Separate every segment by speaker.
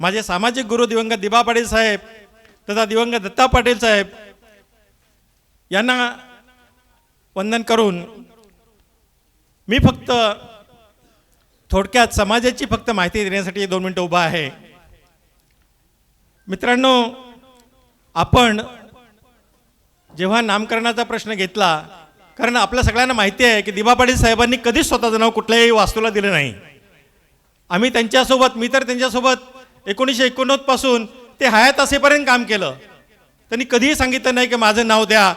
Speaker 1: माझे सामाजिक गुरु दिवंगत दिबा पाटील साहेब तथा दिवंगत दत्ता पाटील साहेब यांना वंदन करून मी फक्त थोडक्यात समाजाची फक्त माहिती देण्यासाठी दोन मिनटं उभा आहे. मित्रांनो आपण जेव्हा नामकरणाचा प्रश्न घेतला कारण आपल्या सगळ्यांना माहिती आहे की दिबा पाटील साहेबांनी कधीच स्वतःचं नाव कुठल्याही वास्तूला दिलं नाही. आम्ही त्यांच्यासोबत मी तर त्यांच्यासोबत एकोणीसशे एकोणनव्वदपासून ते हयात असेपर्यंत काम केलं. त्यांनी कधीही सांगितलं नाही की माझं नाव द्या.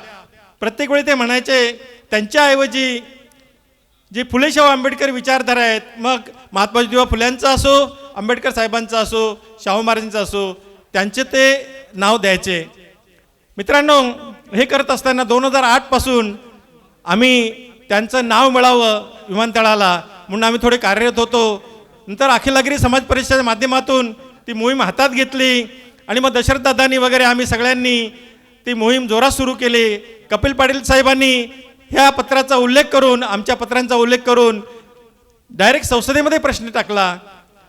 Speaker 1: प्रत्येक वेळी ते म्हणायचे त्यांच्याऐवजी जे फुलेशाहू आंबेडकर विचारधारा आहेत मग महात्मा ज्योतिबा फुल्यांचा असो आंबेडकर साहेबांचा असो शाहू महाराजांचा असो त्यांचे ते नाव द्यायचे. मित्रांनो हे करत असताना दोन हजार आठपासून आम्ही त्यांचं नाव मिळावं विमानतळाला. म्हणून आम्ही थोडे कार्यरत होतो. नंतर अखिलागिरी समाज परिषदेच्या माध्यमातून ती मोहीम हातात घेतली आणि मग दशरथदादांनी वगैरे आम्ही सगळ्यांनी ती मोहीम जोरात सुरू केली. कपिल पाटील साहेबांनी ह्या पत्राचा उल्लेख करून आमच्या पत्रांचा उल्लेख करून डायरेक्ट संसदेमध्ये प्रश्न टाकला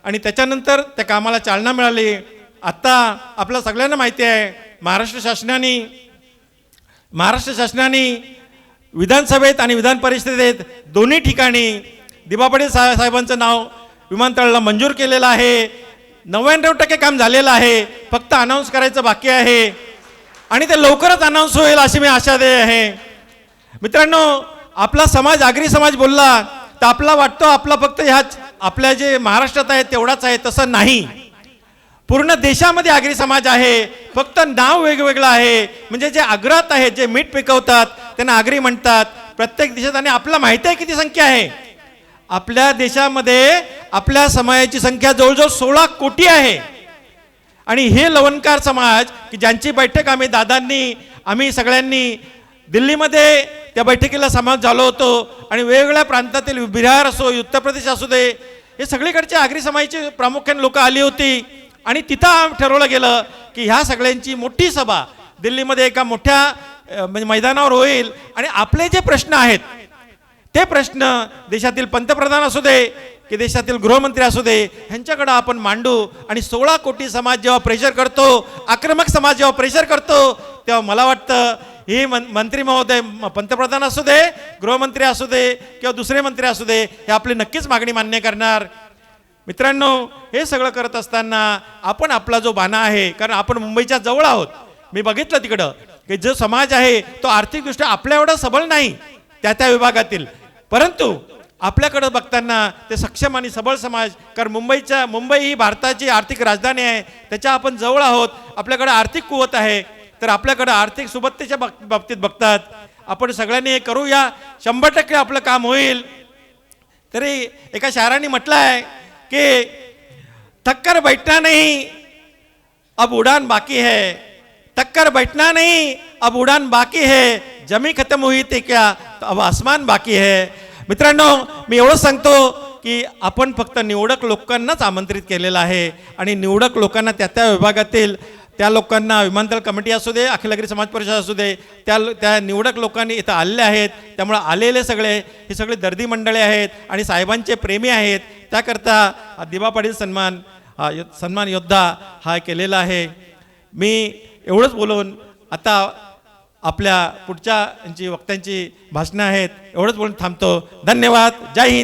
Speaker 1: आणि त्याच्यानंतर त्या कामाला चालना मिळाली. आत्ता आपल्या सगळ्यांना माहिती आहे महाराष्ट्र शासनाने महाराष्ट्र शासनाने विधानसभेत आणि विधान परिषदेत दोन्ही ठिकाणी दिबा पाटील साहेबांचं नाव विमानतळाला मंजूर केलेलं आहे. नव्याण्णव टक्के काम झालेलं आहे. फक्त अनाऊन्स करायचं बाकी आहे. आणि ते लवकरच अनाऊन्स होईल अशी मी आशा दे आहे. मित्रांनो आपला समाज आगरी समाज बोलला तर आपला वाटतो आपला फक्त ह्याच आपल्या जे महाराष्ट्रात आहे तेवढाच आहे तसं नाही. पूर्ण देशामध्ये आगरी समाज आहे. फक्त नाव वेगवेगळं आहे. म्हणजे जे आग्रात आहेत जे मीठ पिकवतात त्यांना आगरी म्हणतात. प्रत्येक देशात आणि आपल्याला माहिती आहे किती संख्या आहे. आपल्या देशामध्ये आपल्या समाजाची संख्या जवळजवळ सोळा कोटी आहे. आणि हे लवणकार समाज की ज्यांची बैठक आम्ही दादांनी आम्ही सगळ्यांनी दिल्लीमध्ये त्या बैठकीला समाज झालो होतो आणि वेगवेगळ्या प्रांतातील बिहार असो उत्तर प्रदेश असू दे हे सगळीकडचे आगरी समाजाचे प्रामुख्याने लोक आली होती. आणि तिथं ठरवलं गेलं की ह्या सगळ्यांची मोठी सभा दिल्लीमध्ये एका मोठ्या म्हणजे मैदानावर होईल. आणि आपले जे प्रश्न आहेत ते प्रश्न देशातील पंतप्रधान असू दे की देशातील गृहमंत्री असू दे ह्यांच्याकडं आपण मांडू आणि सोळा कोटी समाज जेव्हा प्रेशर करतो आक्रमक समाज जेव्हा प्रेशर करतो तेव्हा मला वाटतं ही मं मंत्री महोदय म- पंतप्रधान असू दे गृहमंत्री असू दे किंवा दुसरे मंत्री असू दे हे आपली नक्कीच मागणी मान्य करणार. मित्रांनो हे सगळं करत असताना आपण आपला जो बाणा आहे कारण आपण मुंबईच्या जवळ आहोत. मी बघितलं तिकडं की जो समाज आहे तो आर्थिकदृष्ट्या आपल्या एवढा सबळ नाही त्या त्या विभागातील. परंतु आपल्याकडं बघताना ते सक्षम आणि सबळ समाज कारण मुंबईच्या मुंबई ही भारताची आर्थिक राजधानी आहे त्याच्या आपण जवळ आहोत आपल्याकडं आर्थिक कुवत आहे तर आपल्याकडं आर्थिक सुबत्तेच्या बाबतीत बघतात. आपण सगळ्यांनी हे करूया. शंभर टक्के आपलं काम होईल. तरी एका शहराने म्हटलं आहे की थक्कर बैठना नाही अब उड़ान बाकी है. थक्कर बैठना नहीं अब उड़ान बाकी है. जमी खत्म हुई ते क्या तो अब आसमान बाकी है. मित्रांनो मी एवढंच सांगतो की आपण फक्त निवडक लोकांनाच आमंत्रित केलेलं आहे आणि निवडक लोकांना त्या त्या विभागातील त्या लोकांना विमानतळ कमिटी असू दे अखिलगिरी समाज परिषद असू दे त्या त्या निवडक लोकांनी इथं आलेले आहेत. त्यामुळे आलेले सगळे हे सगळे दर्दी मंडळे आहेत आणि साहेबांचे प्रेमी आहेत. त्याकरता हा दिबा पाटील सन्मान हा यो- सन्मान योद्धा हा केलेला आहे. मी एवढंच बोलून आता आपल्या पुढच्या यांची वक्त्यांची भाषणं आहेत एवढंच बोलून थांबतो. धन्यवाद. जय हिंद.